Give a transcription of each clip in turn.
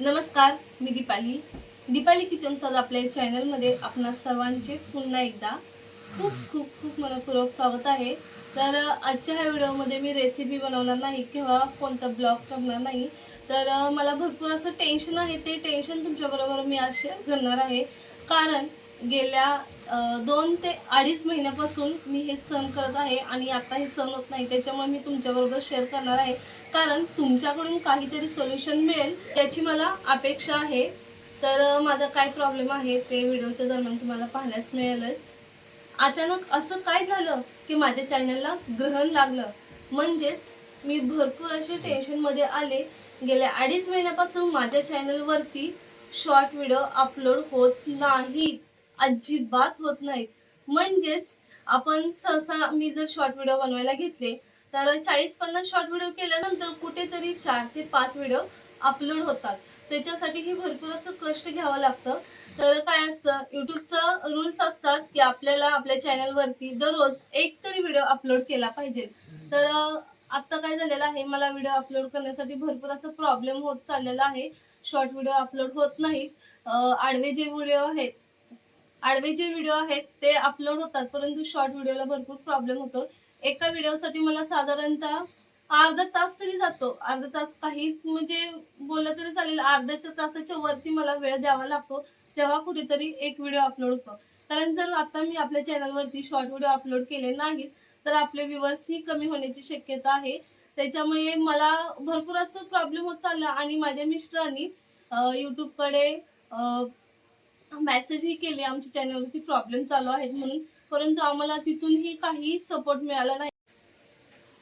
नमस्कार मी दीपाली. दीपाली किचनचा आपल्या चॅनलमध्ये आपणा सर्वांचे पुन्हा एकदा खूप खूप खूप मनपूर्वक स्वागत आहे. तर आजच्या ह्या व्हिडिओमध्ये मी रेसिपी बनवणार नाही किंवा कोणता ब्लॉग करणार नाही. तर मला भरपूर असं टेन्शन आहे. ते टेन्शन तुमच्याबरोबर मी आज शेअर करणार आहे. कारण गेल्या दोन ते अडीच महिन्यापासून मी हे सण करत आहे आणि आता हे सण होत नाही त्याच्यामुळे मी तुमच्याबरोबर शेअर करणार आहे. कारण तुमच्याकडून काहीतरी सोल्युशन मिळेल याची मला अपेक्षा आहे. तर माझा काय प्रॉब्लेम आहे ते व्हिडिओच्या दरम्यान तुम्हाला पाहण्यास मिळेलच. अचानक असं काय झालं की माझ्या चॅनलला ग्रहण लागलं? म्हणजेच मी भरपूर असे टेन्शनमध्ये आले. गेल्या अडीच महिन्यापासून माझ्या चॅनलवरती शॉर्ट व्हिडिओ अपलोड होत नाहीत अजिबात होत नाहीत म्हणजेच आपण सहसा मी जर शॉर्ट व्हिडिओ बनवायला घेतले तर चाळीस पन्नास शॉर्ट व्हिडिओ केल्यानंतर कुठेतरी चार ते पाच व्हिडिओ अपलोड होतात. त्याच्यासाठीही भरपूर असं कष्ट घ्यावं लागतं. तर काय असतं युट्यूबचं रूल्स असतात की आपल्याला आपल्या चॅनलवरती दररोज एक तरी व्हिडिओ अपलोड केला पाहिजे. तर आत्ता आता काय झालेलं आहे मला व्हिडिओ अपलोड करण्यासाठी भरपूर असं प्रॉब्लेम होत चाललेला आहे. शॉर्ट व्हिडिओ अपलोड होत नाहीत. आडवे जे व्हिडिओ आहेत आडवे जे व्हिडिओ आहेत ते अपलोड होतात. परंतु शॉर्ट व्हिडिओला भरपूर प्रॉब्लेम होतो. एका व्हिडिओसाठी मला साधारणतः अर्धा तास तरी जातो. अर्धा तास काहीच म्हणजे बोललं तरी चालेल. अर्ध्याच्या तासाच्या वरती मला वेळ द्यावा लागतो. तेव्हा कुठेतरी एक व्हिडिओ अपलोड होतो. कारण जर आता मी आपल्या चॅनलवरती शॉर्ट व्हिडिओ अपलोड केले नाहीत तर आपले व्ह्युअर्स ही कमी होण्याची शक्यता आहे. त्याच्यामुळे मला भरपूर असं प्रॉब्लेम होत चालला आणि माझ्या मिस्टरांनी यूट्यूबकडे मेसेजही केले. आमच्या चॅनलवरती प्रॉब्लेम चालू आहेत म्हणून. परंतु आम्हाला तिथूनही काही सपोर्ट मिळाला नाही.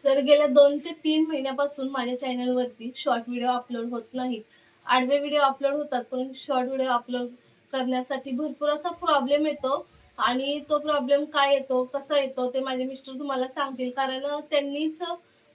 तर गेल्या दोन ते तीन महिन्यापासून माझ्या चॅनलवरती शॉर्ट व्हिडिओ अपलोड होत नाहीत. आडवे व्हिडिओ अपलोड होतात पण शॉर्ट व्हिडिओ अपलोड करण्यासाठी भरपूर असा प्रॉब्लेम येतो आणि तो प्रॉब्लेम काय येतो कसा येतो ते माझे मिस्टर तुम्हाला सांगतील. कारण त्यांनीच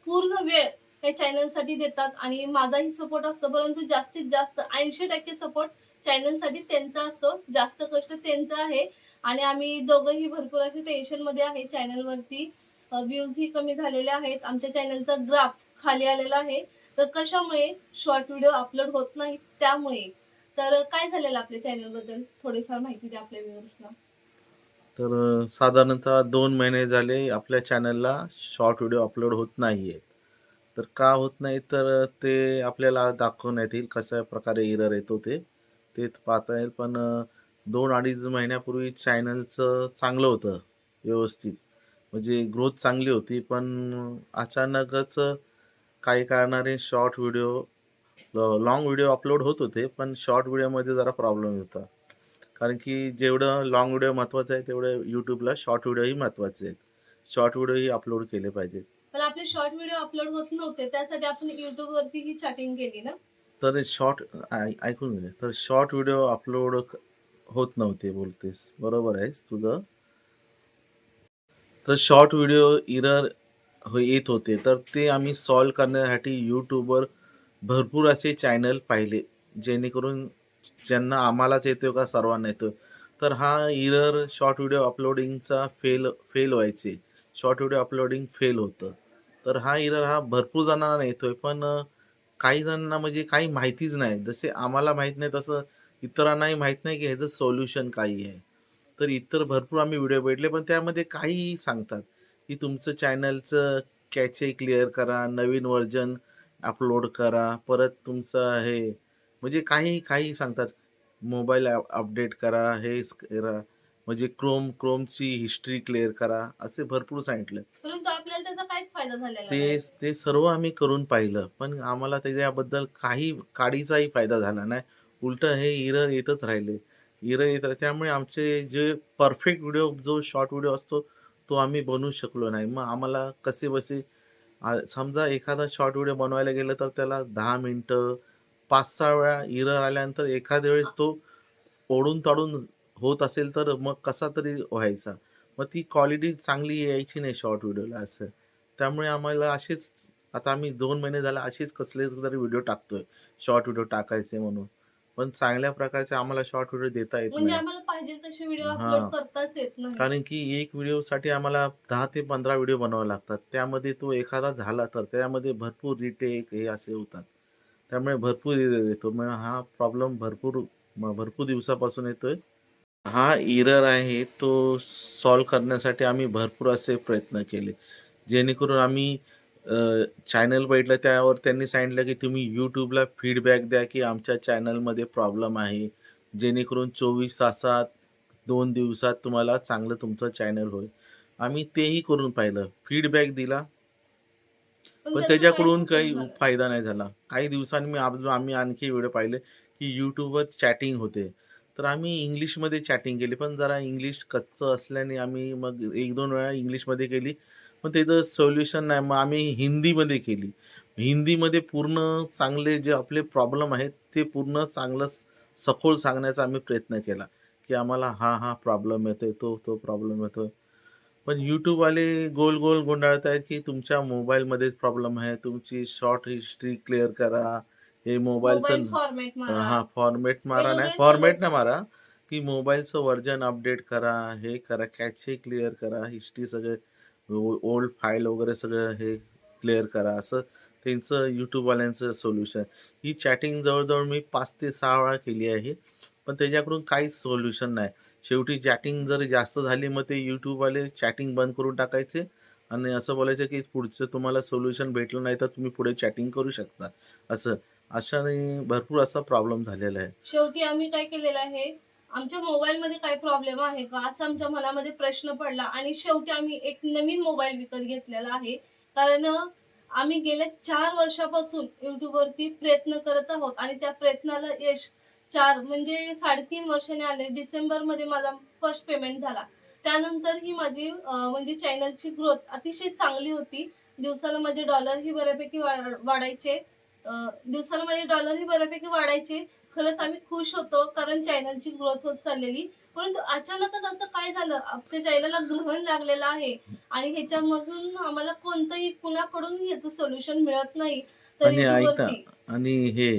पूर्ण वेळ या चॅनलसाठी देतात आणि माझाही सपोर्ट असतो परंतु जास्तीत जास्त ऐंशी टक्के सपोर्ट चॅनलसाठी त्यांचा असतो. जास्त कष्ट त्यांचा आहे. आणि आम्ही दोघंही भरपूर असे टेन्शनमध्ये आहे चॅनलवरती व्ह्यूज ही कमी झालेले आहेत. आमच्या चॅनलचा ग्राफ खाली आलेला आहे. तर कशामुळे शॉर्ट व्हिडिओ अपलोड होत नाही? त्यामुळे. तर काय झालेलं आपल्या चॅनलबद्दल? थोडीफार माहिती द्या आपल्या व्ह्युअर्सला तर साधारणतः दोन महिने झाले आपल्या चॅनलला शॉर्ट व्हिडिओ अपलोड होत नाही आहेत तर का होत नाही? तर ते आपल्याला दाखवण्यात येईल कशा प्रकारे इरर येतो ते. ते पाहता येईल. पण दोन अडीच महिन्यापूर्वी चॅनलचं चांगलं होतं व्यवस्थित. म्हणजे ग्रोथ चांगली होती पण अचानकच काही कारणाने short video long video upload होत होते पण शॉर्ट व्हिडिओमध्ये जरा प्रॉब्लेम होता. कारण की जेवढं लॉंग व्हिडिओ महत्वाचं आहे तेवढं यूट्यूबला शॉर्ट व्हिडिओही महत्त्वाचे आहेत. शॉर्ट व्हिडिओही अपलोड केले पाहिजेत. पण आपले शॉर्ट व्हिडिओ अपलोड होत नव्हते त्यासाठी आपण युट्यूब वरती ही चॅटिंग केली ना? तर शॉर्ट ऐकून घे. तर शॉर्ट व्हिडिओ अपलोड होत नव्हते बोलतेस. बरोबर आहेस तुझं. तर शॉर्ट व्हिडिओ इरर येत होते. तर ते आम्ही सॉल्व करण्यासाठी यूट्यूबवर भरपूर असे चॅनल पाहिले. जेणेकरून ज्यांना आम्हालाच येतो का सर्वांना येतो तर हा इरर शॉर्ट व्हिडिओ अपलोडिंगचा फेल फेल व्हायचे. शॉर्ट व्हिडिओ अपलोडिंग फेल होतं. तर हा इरर हा भरपूर जणांना येतोय. पण काही जणांना म्हणजे काही माहितीच नाही. जसे आम्हाला माहीत नाही तसं इतरांनाही माहीत नाही की ह्याचं सोल्युशन काही आहे. तर इतर भरपूर आम्ही व्हिडिओ भेटले पण त्यामध्ये काहीही सांगतात. की तुमचं चॅनलचं कॅचे क्लिअर करा नवीन व्हर्जन अपलोड करा परत तुमचं हे म्हणजे काही काही सांगतात. मोबाईल अपडेट करा हे करा म्हणजे क्रोम क्रोमची हिस्ट्री क्लिअर करा असे भरपूर सांगितलं. ते ते सर्व आम्ही करून पाहिलं पण आम्हाला त्याच्याबद्दल काही काडीचाही फायदा झाला नाही. उलट हे इरर येतच राहिले. इरर येत त्यामुळे आमचे जे परफेक्ट व्हिडिओ जो शॉर्ट व्हिडिओ असतो तो आम्ही बनवू शकलो नाही. मग आम्हाला कसे बसे समजा एखादा शॉर्ट व्हिडिओ बनवायला गेलं तर त्याला दहा मिनटं पाच सहा वेळा इरर आल्यानंतर एखाद्या वेळेस तो ओढून ताडून होत असेल तर मग कसा तरी व्हायचा. मग ती क्वालिटी चांगली यायची नाही शॉर्ट व्हिडिओला असं. त्यामुळे आम्हाला असेच आता आम्ही दोन महिने झाला असेच कसले तरी व्हिडिओ टाकतोय. शॉर्ट व्हिडिओ टाकायचे म्हणून. पण चांगल्या प्रकारचे आम्हाला शॉर्ट व्हिडिओ देता येत म्हणजे नाही आम्हाला पाहिजे तसे व्हिडिओ हा. अपलोड करताच येत नाही कारण की एक व्हिडिओसाठी आम्हाला दहा ते पंधरा व्हिडिओ बनवावे लागतात त्यामध्ये तो एखादा झाला तर त्यामध्ये भरपूर रिटेक हे असे होतात त्यामुळे भरपूर एरर येतो मग हा प्रॉब्लेम भरपूर म भरपूर दिवसापासून येतोय. हा एरर आहे तो सॉल्व्ह करण्यासाठी आम्ही भरपूर असे प्रयत्न केले. जेणेकरून आम्ही चॅनल बघितलं त्यावर त्यांनी सांगितलं की तुम्ही YouTubeला फीडबॅक द्या की आमच्या चॅनलमध्ये प्रॉब्लेम आहे. जेणेकरून 24 तासात 2 दिवसात तुम्हाला चांगलं तुमचं चॅनल होईल. आम्ही तेही करून पाहिलं. फीडबॅक दिला. पण पण त्याचा त्याच्याकडून काही. फायदा नाही झाला. काही दिवसांनी मी आम्ही आणखी व्हिडिओ पाहिले की YouTubeवर चॅटिंग होते. तर आम्ही इंग्लिशमध्ये चॅटिंग केली. पण जरा इंग्लिश कच्चं असल्याने आम्ही मग 1-2 वेळा इंग्लिशमध्ये केली. पण त्याचं सोल्युशन नाही. मग आम्ही हिंदीमध्ये केली. हिंदीमध्ये पूर्ण चांगले जे आपले प्रॉब्लेम आहेत ते पूर्ण चांगलं सखोल सांगण्याचा आम्ही प्रयत्न केला, की आम्हाला हा, हा प्रॉब्लेम येतोय, तो, तो प्रॉब्लेम येतोय. पण YouTubeवाले गोल-गोल गुंडाळतायत की तुमच्या मोबाईलमध्येच प्रॉब्लेम आहे. तुमची शॉर्ट हिस्ट्री क्लिअर करा. हे मोबाईलचं. हां, फॉर्मॅट मारा नाही. फॉर्मॅट नाही मारा, की मोबाईलचं व्हर्जन अपडेट करा, हे करा, कॅचे क्लिअर करा, हिस्ट्री सगळे ओल्ड फाईल वगैरे सगळं हे क्लिअर करा. असं त्यांचं यूट्यूबवाल्यांचं सोल्युशन. ही चॅटिंग जवळजवळ मी पाच ते सहा वेळा केली आहे. पण त्याच्याकडून काहीच सोल्युशन नाही. शेवटी चॅटिंग जर जास्त झाली मग ते यूट्यूबवाले चॅटिंग बंद करून टाकायचे आणि असं बोलायचं की पुढचं तुम्हाला सोल्युशन भेटलं नाही तर तुम्ही पुढे चॅटिंग करू शकता. असं. अशाने भरपूर असा प्रॉब्लेम झालेला आहे. शेवटी आम्ही काय केलेलं आहे, आमच्या मोबाईलमध्ये काय प्रॉब्लेम आहे का? असा आमच्या मनामध्ये प्रश्न पडला आणि शेवटी आम्ही एक नवीन मोबाईल विकत घेतलेला आहे. कारण आम्ही गेल्या चार वर्षापासून युट्यूबवरती प्रयत्न करत आहोत आणि त्या प्रयत्नाला यश चार म्हणजे साडेतीन वर्षाने आले. डिसेंबरमध्ये माझा फर्स्ट पेमेंट झाला. त्यानंतर ही माझी म्हणजे चॅनलची ग्रोथ अतिशय चांगली होती. दिवसाला माझे डॉलर ही बऱ्यापैकी वाढायचे. दिवसाला माझे डॉलर ही बऱ्यापैकी वाढायचे. खरंच आम्ही खुश होतो कारण चॅनलची ग्रोथ होत चाललेली. परंतु अचानकच असं काय झालं, आमच्या चॅनलला ग्रहण लागलेलं आहे आणि ह्याच्यामधून आम्हाला कोणतंही कुणाकडून ह्याचं सोल्युशन मिळत नाही. आणि ऐक आणि हे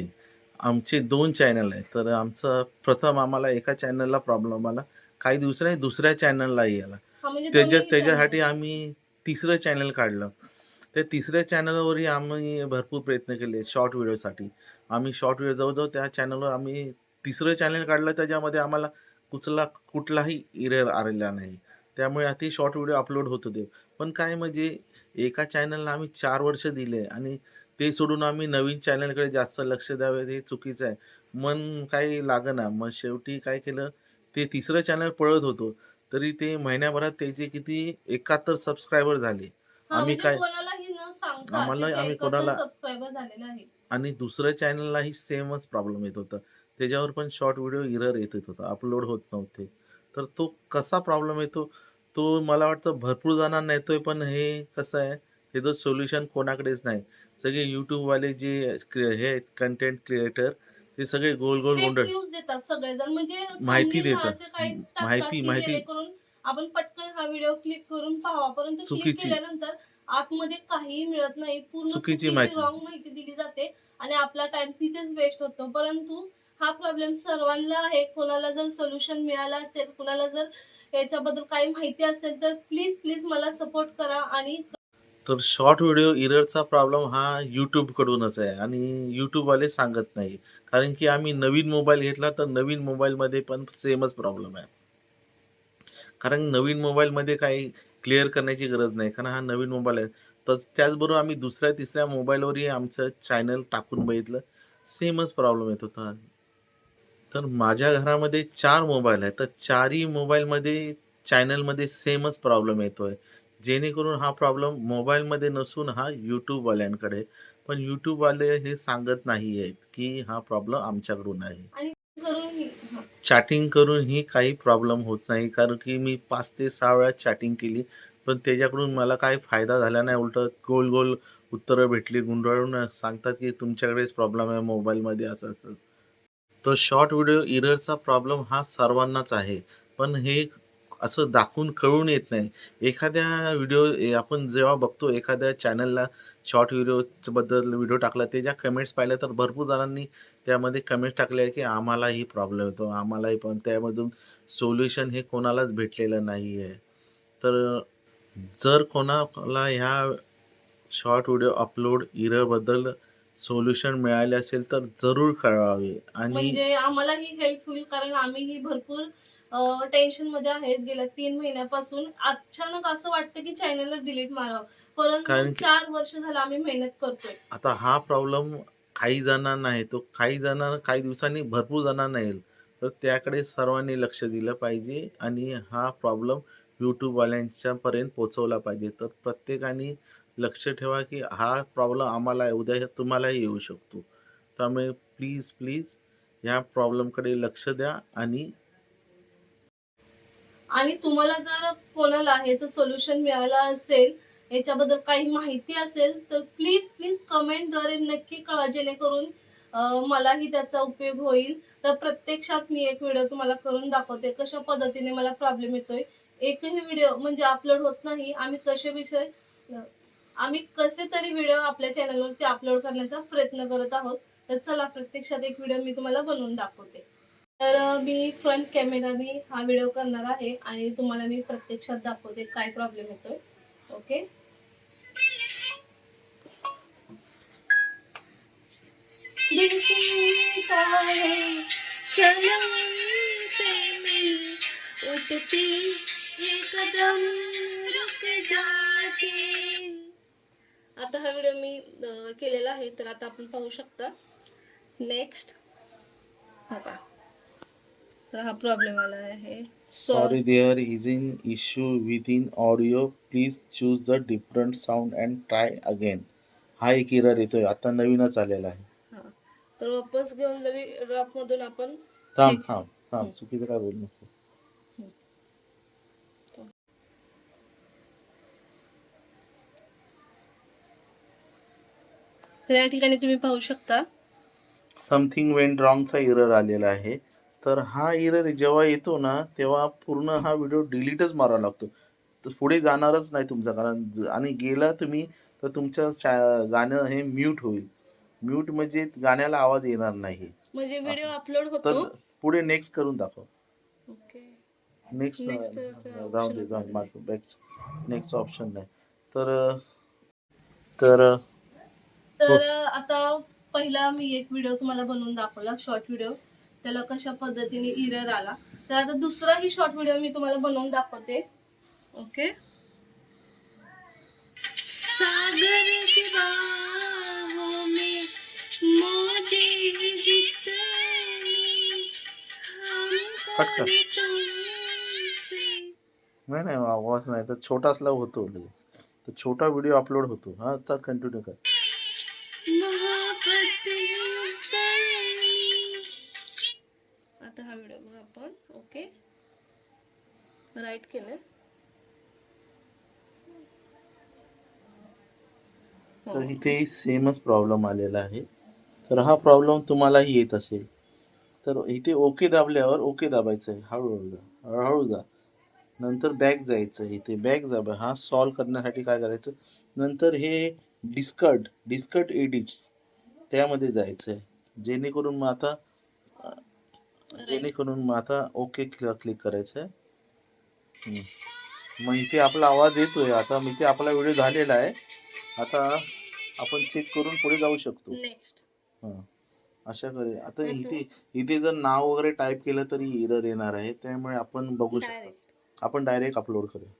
आमचे 2 चॅनल आहेत. तर आमचं प्रथम आम्हाला एका चॅनलला प्रॉब्लेम आला. काही दिवसांनी दुसऱ्या चॅनललाही आला. म्हणजे त्याच्या त्याच्यासाठी आम्ही तिसरं चॅनल काढलं. त्या तिसऱ्या चॅनलवरही आम्ही भरपूर प्रयत्न केले शॉर्ट व्हिडिओसाठी. आम्ही शॉर्ट व्हिडिओ जाऊ जाऊ त्या चॅनलवर आम्ही तिसरं चॅनल काढलं त्याच्यामध्ये आम्हाला कुचला कुठलाही इरर आलेला नाही. त्यामुळे ते शॉर्ट व्हिडिओ अपलोड होत होते. पण काय म्हणजे एका चॅनलला आम्ही चार वर्ष दिले आणि ते सोडून आम्ही नवीन चॅनलकडे जास्त लक्ष द्यावे हे चुकीचं आहे. मन काही लागना मग शेवटी काय केलं, ते तिसरं चॅनल पळत होतो. तरी ते महिन्याभरात त्याचे किती 71 सबस्क्रायबर झाले. आम्ही म्हणजे काय कोणालाही न सांगता आम्हाला त्याचे आम्ही 71 कोणाला सबस्क्रायबर झालेले आहेत. आणि दुसऱ्या चॅनललाही सेमच प्रॉब्लेम येत होता. त्याच्यावर पण शॉर्ट व्हिडिओ एरर येत होता. अपलोड होत नव्हते. तर तो कसा प्रॉब्लेम येतो, तो मला वाटतं भरपूर जणांना येतोय. पण हे कसं आहे, त्याचं सोल्युशन कोणाकडेच नाही. सगळे YouTubeवाले जे क्रि हे कंटेंट क्रिएटर ते सगळे गोल-गोल फेक गुंडळ न्यूज देतात सगळेजण. म्हणजे माहिती देतात. असे काही टाकतात माहिती की माहिती जेणेकरून आपण पटकन हा व्हिडिओ क्लिक करून पाहावा. परंतु क्लिक चुकीची केल्यानंतर आतमध्ये काहीही मिळत नाही. पूर्ण चुकीची चुकीची माहिती. रॉंग माहिती दिली जाते आणि आपला टाईम तिथेच वेस्ट होतो. परंतु हा प्रॉब्लेम सर्वांना आहे. कोणाला जर सोल्युशन मिळालं असेल, कुणाला जर याच्याबद्दल काही माहिती असेल तर प्लीज, प्लीज मला सपोर्ट करा आणि तर शॉर्ट व्हिडिओ एररचा प्रॉब्लेम हा YouTubeकडूनच आहे आणि YouTubeवाले सांगत नाही. कारण की आम्ही नवीन मोबाईल घेतला तर नवीन मोबाईलमध्ये पण सेमच प्रॉब्लेम आहे. कारण नवीन मोबाईलमध्ये काही क्लिअर करण्याची गरज नाही. कारण हा नवीन मोबाईल आहे. तर त्याचबरोबर आम्ही दुसऱ्या-तिसऱ्या मोबाईलवरही आमचं चॅनल टाकून बघितलं. सेमच प्रॉब्लेम येत होता. तर माझ्या घरामध्ये चार मोबाईल आहेत. तर चारही मोबाईलमध्ये चॅनलमध्ये सेमच प्रॉब्लेम येतोय. जेणेकरून हा प्रॉब्लेम मोबाईलमध्ये नसून हा यूट्यूबवाल्यांकडे पण यूट्यूबवाले हे सांगत नाही आहेत, की हा प्रॉब्लेम आमच्याकडून आहे. चॅटिंग करून ही काही प्रॉब्लेम होत नाही. कारण की मी पाच ते सहा वेळा चॅटिंग केली. पण त्याच्याकडून मला काही फायदा झाला नाही. उलट गोल-गोल उत्तरं भेटली. गुंडाळून सांगतात की तुमच्याकडेच प्रॉब्लेम आहे मोबाईलमध्ये असं-असं. तर शॉर्ट व्हिडिओ इररचा प्रॉब्लेम हा सर्वांनाच आहे. पण हे असं दाखवून कळून येत नाही. एखाद्या व्हिडिओ आपण जेव्हा बघतो एखाद्या चॅनलला शॉर्ट व्हिडिओबद्दल व्हिडिओ टाकला, त्याच्या कमेंट्स पाहिल्या तर भरपूर जणांनी त्यामध्ये कमेंट्स टाकल्या आहे की आम्हालाही प्रॉब्लेम येतो. आम्हालाही पण त्यामधून सोल्युशन हे कोणालाच भेटलेलं नाही आहे. तर जर कोणाला ह्या शॉर्ट व्हिडिओ अपलोड इरबद्दल सोल्युशन मिळाले असेल तर जरूर कळवावे आणि म्हणजे आम्हालाही हेल्पफुल कारण आम्हीही भरपूर टेन्शनमध्ये आहेत. गेल्या तीन महिन्यापासून अचानक असं वाटतं की चॅनलला डिलीट मारावं. परंतु चार वर्ष झालं आम्ही मेहनत करतोय. आता हा प्रॉब्लेम काही जणांना आहे तो काही जणांना काही दिवसांनी भरपूर जणांना येईल. तर त्याकडे सर्वांनी लक्ष दिलं पाहिजे आणि हा प्रॉब्लेम यूट्यूबवाल्यांच्या पर्यंत पोहोचवला पाहिजे. तर प्रत्येकाने लक्ष ठेवा की हा प्रॉब्लेम आम्हाला उद्या तुम्हालाही येऊ शकतो. त्यामुळे प्लीज प्लीज ह्या प्रॉब्लेमकडे लक्ष द्या आणि आणि तुम्हाला जर कोणाला ह्याचं सोल्युशन मिळालं असेल याच्याबद्दल काही माहिती असेल तर प्लीज प्लीज कमेंटद्वारे नक्की कळा जेणेकरून मलाही त्याचा उपयोग होईल. तर प्रत्यक्षात मी एक व्हिडिओ तुम्हाला करून दाखवते कशा पद्धतीने मला प्रॉब्लेम येतोय. एकही व्हिडिओ म्हणजे अपलोड होत नाही. आम्ही कसे विषय आम्ही कसे तरी व्हिडिओ आपल्या चॅनलवरती अपलोड करण्याचा प्रयत्न करत आहोत. तर चला प्रत्यक्षात एक व्हिडिओ मी तुम्हाला बनवून दाखवते. तर मी फ्रंट कॅमेराने हा व्हिडिओ करणार आहे आणि तुम्हाला मी प्रत्यक्षात दाखवते काय प्रॉब्लेम येतोय. ओके से मिल ये कदम रुक जाते आता हा व्हिडिओ मी केलेला आहे तर आता आपण पाहू शकता. नेक्स्ट हा तर हा प्रॉब्लेम आला आहे. Sorry there is in issue with in audio please choose the different sound and try again हा एक एरर येतोय. आता नवीनच आलेला आहे. तर वापस घेऊन जरी रॅप मधून आपण थांब. थांब थांब. चुकीचं काय बोलू नको. तर या ठिकाणी तुम्ही पाहू शकता. समथिंग वेंट रॉंगचा एरर आलेला आहे. तर हा एरर जेव्हा येतो ना तेव्हा पूर्ण हा व्हिडिओ डिलीटच मारावा लागतो. तर पुढे जाणारच नाही तुमचा कारण आणि गेला तुम्ही तर तुमचं गाणं हे म्यूट होईल. म्यूट म्हणजे गाण्याला आवाज येणार नाही. म्हणजे व्हिडिओ अपलोड तर होतो? पुढे नेक्स्ट करून दाखव. ओके. नेक्स्ट Next चं जाऊ दे option जाऊ च माग बॅक नेक्स्ट ऑप्शन नाही. तर तर तर आता पहिला मी एक व्हिडिओ तुम्हाला बनवून दाखवला शॉर्ट व्हिडिओ त्याला कशा पद्धतीने इरर आला. तर आता दुसराही शॉर्ट व्हिडिओ मी तुम्हाला बनवून दाखवते. ओके सागर की बाहों में मौजें जितनी हमको कट कर. भी तुमसे नाही नाही आवाज नाही. तर छोटा असला होतो लगेच. तर छोटा व्हिडिओ अपलोड होतो. हा चल कंटिन्यू कर. मोहब्बत राईट केलंय. हो. तर इथे सेमच प्रॉब्लेम आलेला आहे. तर हा प्रॉब्लेम तुम्हालाही येत असेल. तर इथे ओके दाबल्यावर ओके दाबायचं आहे हळूहळू जा हळूहळू जा. नंतर बॅक जायचं आहे इथे. बॅक जा हा सॉल्व करण्यासाठी काय करायचं? नंतर हे डिस्कट डिस्कट एडिट्स त्यामध्ये जायचं आहे जेणेकरून मग आता जेणेकरून मग आता ओके क्लिक करायचं आहे. मग इथे आपला आवाज येतोय. आता मग इथे आपला व्हिडिओ झालेला आहे. आता आपण चेक करून पुढे जाऊ शकतो. हा. अशा करे आता इथे इथे जर नाव वगैरे टाईप केलं तरी एरर येणार आहे. त्यामुळे आपण बघू शकतो. आपण डायरेक्ट अपलोड करूया.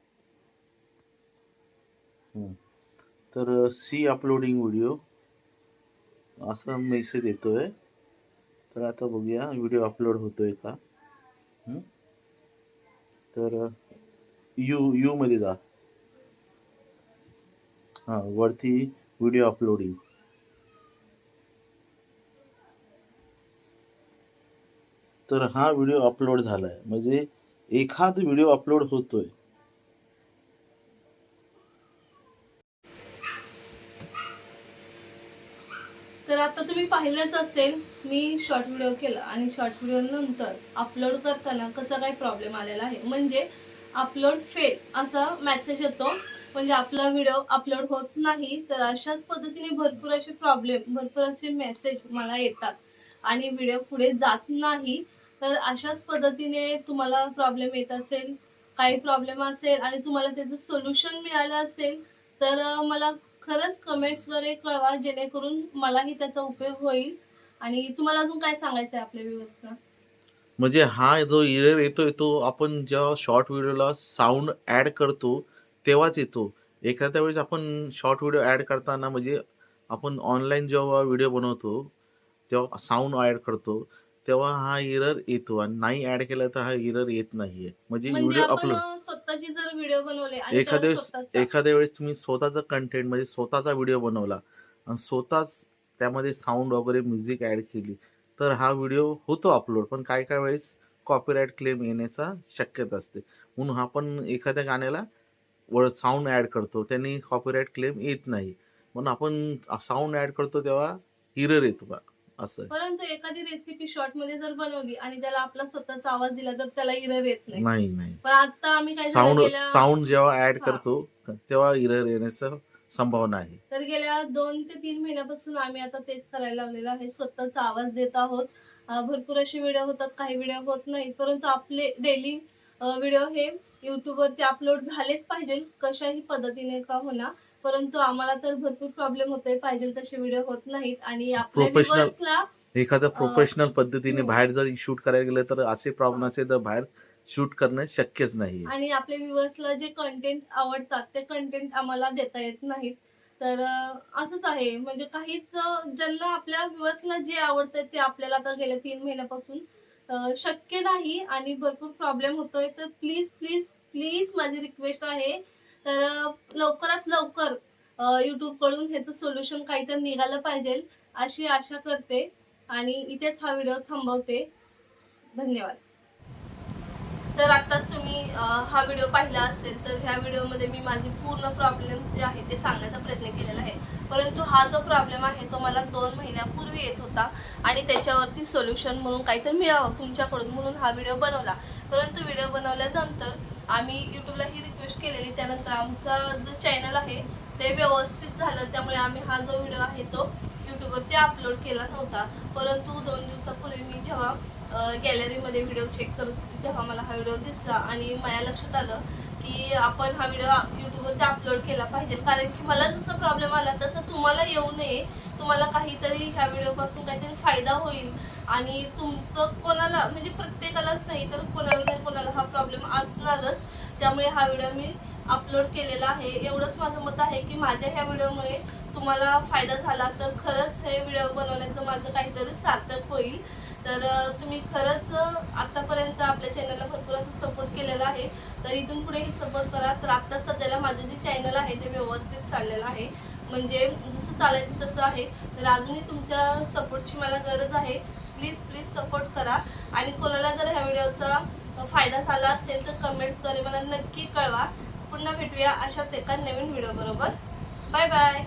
हम्म. तर सी अपलोडिंग व्हिडिओ असा मेसेज येतोय. तर आता बघूया. व्हिडिओ अपलोड होतोय का. तर यू यू मध्ये जा. हा वरती व्हिडिओ अपलोडिंग तर हा व्हिडिओ अपलोड झालाय. म्हणजे एखाद व्हिडिओ अपलोड होतोय. तर आता तुम्ही पाहिलंच असेल मी शॉर्ट व्हिडिओ केला. आणि शॉर्ट व्हिडिओ नंतर अपलोड करताना कसा काय प्रॉब्लेम आलेला आहे? म्हणजे अपलोड फेल असा मेसेज येतो. म्हणजे आपला व्हिडिओ अपलोड होत नाही तर अशाच पद्धतीने भरपूर असे प्रॉब्लेम भरपूर असे मेसेज मला येतात. आणि व्हिडिओ पुढे जात नाही तर अशाच पद्धतीने तुम्हाला प्रॉब्लेम येत असेल काही प्रॉब्लेम असेल आणि तुम्हाला त्याचं सोल्युशन मिळालं असेल तर मला खरंच कमेंट्सद्वारे कळवा जेणेकरून मलाही त्याचा उपयोग होईल. आणि तुम्हाला अजून काय सांगायचं आहे आपल्या व्ह्युअर्सना म्हणजे हा जो एरर येतोय तो आपण जेव्हा शॉर्ट व्हिडिओला साऊंड ऍड करतो तेव्हाच येतो. एखाद्या वेळेस आपण शॉर्ट व्हिडिओ ऍड करताना म्हणजे आपण ऑनलाईन जेव्हा व्हिडिओ बनवतो तेव्हा साऊंड ऍड करतो तेव्हा हा एरर येतो आणि नाही ऍड केला तर हा एरर येत नाहीये. म्हणजे म्हणजे व्हिडिओ आपण अपलोड अं, स्वतःची जर व्हिडिओ बनवले आणि एखाद्या वेळेस एखाद्या वेळेस तुम्ही स्वतःचा कंटेंट म्हणजे स्वतःचा व्हिडिओ बनवला आणि स्वतःच त्यामध्ये साऊंड वगैरे म्युझिक ऍड केली तर हा व्हिडिओ होतो अपलोड पण काय काय वेळेस कॉपीराईट क्लेम येण्याचा शक्यता असते म्हणून आपण एखाद्या गाण्याला वर साऊंड ऍड करतो त्यांनी कॉपीराईट क्लेम येत नाही म्हणून आपण साऊंड ऍड करतो तेव्हा हिरर येतो बा असं. परंतु एखादी रेसिपी शॉर्टमध्ये जर बनवली आणि त्याला आपला स्वतःचा आवाज दिला तर त्याला इरर येत नाही नाही पण आता आम्ही काय साऊंड साऊंड जेव्हा ऍड. करतो तेव्हा हिरर येण्याचं संभावना आहे. तर गेल्या दोन ते तीन महिन्यापासून आम्ही आता तेच करायला लावलेलं आहे. स्वतःचा आवाज देत आहोत. भरपूर असे व्हिडिओ होतात. काही व्हिडिओ होत नाहीत. परंतु आपले डेली व्हिडिओ हे युट्यूबवरती अपलोड झालेच पाहिजे. कशाही पद्धतीने का होणार परंतु आम्हाला तर भरपूर प्रॉब्लेम होतोय. पाहिजे तसे व्हिडिओ होत नाहीत. आणि आपल्या एखाद्या प्रोफेशनल पद्धतीने. बाहेर जर शूट करायला गेलं तर असे प्रॉब्लेम असेल तर बाहेर शूट करणं शक्यच नाही आणि आपल्या व्ह्युअर्सला जे कंटेंट आवडतात ते कंटेंट आम्हाला देता येत नाहीत. तर असंच आहे. म्हणजे काहीच ज्यांना आपल्या व्ह्युअर्सला जे आवडतं ते आपल्याला आता गेल्या तीन महिन्यापासून शक्य नाही आणि भरपूर प्रॉब्लेम होतोय. तर प्लीज प्लीज प्लीज माझी रिक्वेस्ट आहे. तर लवकरात लवकर युट्यूबकडून ह्याचं सोल्युशन काहीतरी निघालं पाहिजे अशी आशा करते. आणि इथेच हा व्हिडिओ थांबवते. धन्यवाद. तर आत्ताच तुम्ही हा व्हिडिओ पाहिला असेल तर ह्या व्हिडिओमध्ये मी माझे पूर्ण प्रॉब्लेम जे आहे ते सांगण्याचा प्रयत्न केलेला आहे. परंतु हा जो प्रॉब्लेम आहे तो मला दोन महिन्यापूर्वी येत होता आणि त्याच्यावरती सोल्युशन म्हणून काहीतरी मिळावं तुमच्याकडून म्हणून हा व्हिडिओ बनवला. परंतु व्हिडिओ बनवल्यानंतर आम्ही यूट्यूबला ही रिक्वेस्ट केलेली. त्यानंतर आमचा जो चॅनल आहे ते व्यवस्थित झालं. त्यामुळे आम्ही हा जो व्हिडिओ आहे तो यूट्यूबवरती अपलोड केला नव्हता. परंतु दोन दिवसापूर्वी मी जेव्हा गॅलरीमध्ये व्हिडिओ चेक करत होती तेव्हा मला हा व्हिडिओ दिसला. आणि माझ्या लक्षात आलं की आपण हा व्हिडिओ यूट्यूबवरती अपलोड केला पाहिजे. कारण की मला जसा प्रॉब्लेम आला तसं तुम्हाला येऊ नये. तुम्हाला काहीतरी ह्या व्हिडिओपासून काहीतरी फायदा होईल. आणि तुमचं कोणाला म्हणजे प्रत्येकालाच नाही तर कोणाला नाही कोणाला हा प्रॉब्लेम असणारच. त्यामुळे हा व्हिडिओ मी अपलोड केलेला आहे. एवढंच माझं मत आहे की माझ्या ह्या व्हिडिओमुळे तुम्हाला फायदा झाला तर खरंच हे व्हिडिओ बनवण्याचं माझं काहीतरी सार्थक होईल. तर तुम्ही खरंच आतापर्यंत आपल्या चॅनलला भरपूर असं सपोर्ट केलेला आहे. तर इथून पुढेही सपोर्ट करा. तर आत्ता सध्याला माझं जे चॅनल आहे ते व्यवस्थित चाललेलं आहे. म्हणजे जसं चालायचं तसं आहे. तर अजूनही तुमच्या सपोर्टची मला गरज आहे. प्लीज प्लीज सपोर्ट करा. आणि कोणाला जर ह्या व्हिडिओचा फायदा झाला असेल तर कमेंट्सद्वारे मला नक्की कळवा. पुन्हा भेटूया अशाच एका नवीन व्हिडिओ बरोबर. Bye bye